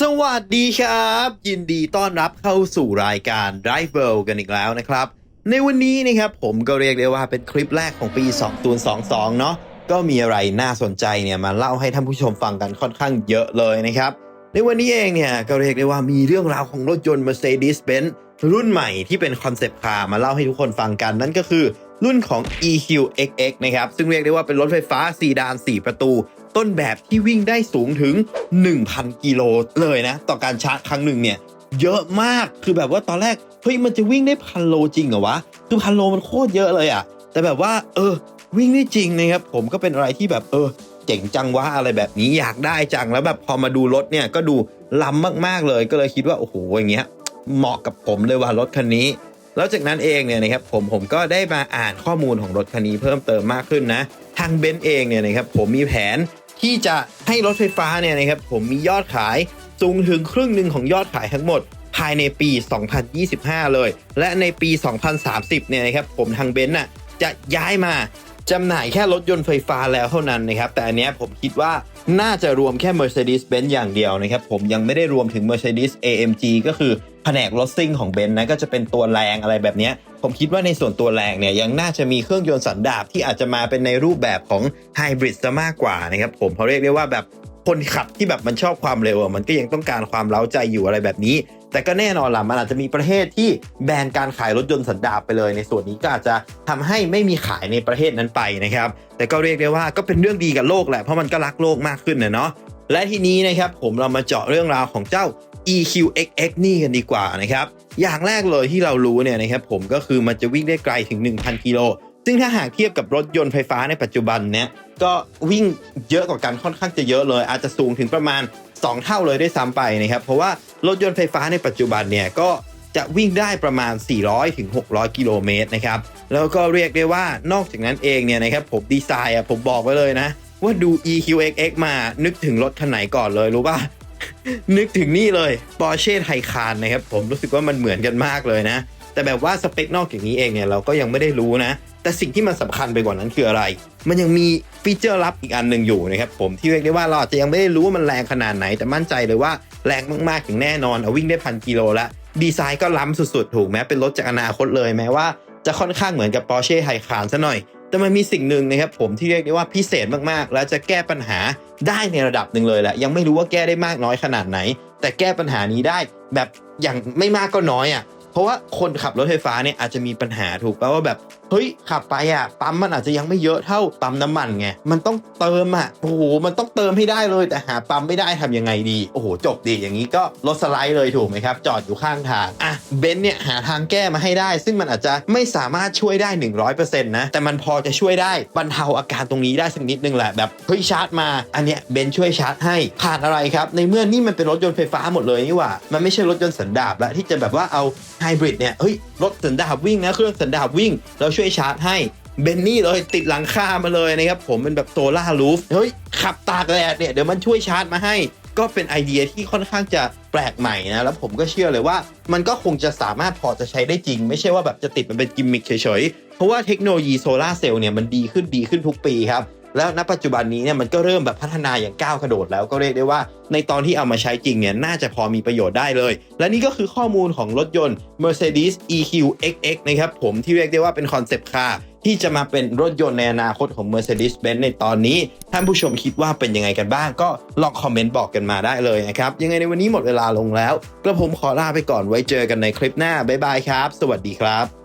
สวัสดีครับ ยินดีต้อนรับเข้าสู่รายการ Drive World กันอีกแล้วนะครับ ในวันนี้นะครับผมก็เรียกได้ว่าเป็นคลิปแรกของปี2022 เนาะก็มีอะไรน่าสนใจเนี่ยมาเล่าให้ท่านผู้ชมฟังกันค่อนข้างเยอะเลยนะครับ ในวันนี้เองเนี่ยก็เรียกได้ว่ามีเรื่องราวของรถยนต์ Mercedes-Benz รุ่นใหม่ที่เป็นคอนเซปต์คาร์มาเล่าให้ทุกคนฟังกัน นั่นก็คือรุ่นของ EQXX นะครับซึ่งเรียกได้ว่าเป็นรถไฟฟ้าซีดาน 4 ประตู ต้นแบบที่วิ่งได้สูงถึง 1,000 กิโลเลยนะ ต่อการชาร์จครั้งหนึ่งเนี่ยเยอะมากคือแบบว่าตอนแรกเฮ้ยมันจะวิ่งได้พันโลจริงเหรอวะคือพันโลมันโคตรเยอะเลยอะแต่แบบว่า เออ วิ่งได้จริงนะครับผมก็เป็นอะไรที่แบบเออ เจ๋งจังวะอะไรแบบนี้อยากได้จังแล้วแบบพอมาดูรถเนี่ยก็ดูล้ำมากๆเลยก็เลยคิดว่าโอ้โหอย่างเงี้ยเหมาะกับผมเลยว่ารถคันนี้แล้วจากนั้นเองเนี่ยนะครับผมผมก็ได้มาอ่านข้อมูลของรถคันนี้เพิ่มเติมมากขึ้นนะ ทางเบนซ์เองเนี่ยนะครับผมมีแผน ที่จะให้รถไฟฟ้าเนี่ยนะครับผมมียอดขายสูงถึงครึ่งหนึ่งของยอดขายทั้งหมด ภายในปี 2025 เลย และในปี 2030 เนี่ยนะครับผมทางเบนซ์น่ะจะย้ายมาจำหน่ายแค่รถยนต์ไฟฟ้าแล้วเท่านั้นนะครับ แต่อันเนี้ยผมคิดว่าน่าจะรวมแค่ Mercedes-Benz อย่างเดียวนะครับ ผมยังไม่ได้รวมถึง Mercedes AMG ก็คือแผนกรถซิ่งของเบนซ์นะก็จะเป็นตัวแรงอะไรแบบเนี้ย ผมคิดว่าในส่วนตัวแรงเนี่ยยังน่าจะมีเครื่องยนต์สันดาปที่อาจจะมาเป็นในรูปแบบของไฮบริดซะมากกว่านะครับผมเขาเรียกได้ว่าแบบคนขับที่แบบมันชอบความเร็วมันก็ยังต้องการความเล้าใจอยู่อะไรแบบนี้ แต่ก็แน่นอนล่ะมันอาจจะมีประเทศที่แบนการขายรถยนต์สันดาปไปเลย ในส่วนนี้ก็อาจจะทำให้ไม่มีขายในประเทศนั้นไปนะครับ แต่ก็เรียกได้ว่าก็เป็นเรื่องดีกับโลกแหละเพราะมันก็รักโลกมากขึ้นนะเนาะและทีนี้นะครับผมเรามาเจาะเรื่องราวของเจ้า EQXX นี่กันดีกว่านะครับ อย่างแรกเลยที่เรารู้เนี่ยนะครับผมก็คือมันจะวิ่งได้ไกลถึง 1,000 กิโล ซึ่งถ้าหากเทียบกับรถยนต์ไฟฟ้าในปัจจุบันเนี่ยก็วิ่งเยอะกว่ากันค่อนข้างจะเยอะเลย อาจจะสูงถึงประมาณ 2 เท่าเลยได้ซ้ำไปนะครับเพราะว่ารถยนต์ไฟฟ้าในปัจจุบันเนี่ยก็จะวิ่งได้ประมาณ 400ถึง600 กิโลเมตรนะครับ แล้วก็เรียกได้ว่านอกจากนั้นเองเนี่ยนะครับผมดีไซน์อะผมบอกไว้เลยนะ ว่าดู EQXX มานึกถึงรถคันไหนก่อนเลยรู้ป่ะ นึกถึงนี่เลย Porsche Taycan นะครับผมรู้สึกว่ามันเหมือนกันมากเลยนะ แต่แบบว่าสเปคนอกจากนี้เองเนี่ยเราก็ยังไม่ได้รู้นะ แต่สิ่งที่มันสำคัญไปกว่านั้นคืออะไร มันยังมีฟีเจอร์ลับอีกอันหนึ่งอยู่นะครับผมที่เรียกได้ว่าเราอาจจะยังไม่ได้รู้ว่ามันแรงขนาดไหน แต่มั่นใจเลยว่าแรงมากๆอย่างแน่นอนเอาวิ่งได้พันกิโลละดีไซน์ก็ล้ำสุดๆ ถูกไหมเป็นรถจากอนาคตเลยแม้ว่าจะค่อนข้างเหมือนกับ Porsche Taycan ซะหน่อย แต่มันมีสิ่งหนึ่งนะครับผมที่เรียกได้ว่าพิเศษมากๆ และจะแก้ปัญหาได้ในระดับหนึ่งเลยแหละยังไม่รู้ว่าแก้ได้มากน้อยขนาดไหน แต่แก้ปัญหานี้ได้แบบอย่างไม่มากก็น้อยอะเพราะว่าคนขับรถไฟฟ้าเนี่ยอาจจะมีปัญหาถูกป่ะว่าแบบ เฮ้ยขับไปอะปั๊มมันอาจจะยังไม่เยอะเท่าปั๊มน้ำมันไงมันต้องเติมอะโอ้โหมันต้องเติมให้ได้เลยแต่หาปั๊มไม่ได้ทำยังไงดีโอ้โหจบดีอย่างนี้ก็รถสไลด์เลยถูกไหมครับ จอดอยู่ข้างทางอะเบนซ์เนี่ยหาทางแก้มาให้ได้ ซึ่งมันอาจจะไม่สามารถช่วยได้ 100%นะแต่มันพอจะช่วยได้บรรเทาอาการตรงนี้ได้สักนิดนึงแหละแบบเฮ้ยชาร์จมาอันเนี้ยเบนซ์ช่วยชาร์จให้ผ่านอะไรครับ ในเมื่อนี่มันเป็นรถยนต์ไฟฟ้าหมดเลยนี่หว่ามันไม่ใช่รถยนต์สันดาปแล้วที่จะแบบว่าเอาไฮบริดเนี่ยเฮ้ยรถสันดาปวิ่งนะเครื่องสันดาปวิ่งแล้วช่วยชาร์จให้เบนนี่เลยติดหลังคามาเลยนะครับ ผมเป็นแบบโซล่ารูฟเฮ้ย ขับตากแดดเนี่ยเดี๋ยวมันช่วยชาร์จมาให้ ก็เป็นไอเดียที่ค่อนข้างจะแปลกใหม่นะ แล้วผมก็เชื่อเลยว่า มันก็คงจะสามารถพอจะใช้ได้จริง ไม่ใช่ว่าแบบจะติดมันเป็นกิมมิคเฉยๆ เพราะว่าเทคโนโลยีโซลาร์เซลล์เนี่ยมันดีขึ้นดีขึ้นทุกปีครับ แล้วณปัจจุบันนี้เนี่ยมันก็เริ่มแบบพัฒนาอย่างก้าวกระโดดแล้วก็เรียกได้ว่า ในตอนที่เอามาใช้จริงเนี่ยน่าจะพอมีประโยชน์ได้เลย และนี่ก็คือข้อมูลของรถยนต์ Mercedes EQXX นะครับผมที่เรียกได้ว่าเป็นคอนเซปต์คาร์ที่จะมาเป็นรถยนต์ในอนาคตของ Mercedes-Benz ในตอนนี้ ท่านผู้ชมคิดว่าเป็นยังไงกันบ้าง ก็ลองคอมเมนต์บอกกันมาได้เลยนะครับ ยังไงในวันนี้หมดเวลาลงแล้วกระผมขอลาไปก่อนไว้เจอกันในคลิปหน้า บ๊ายบายครับ สวัสดีครับ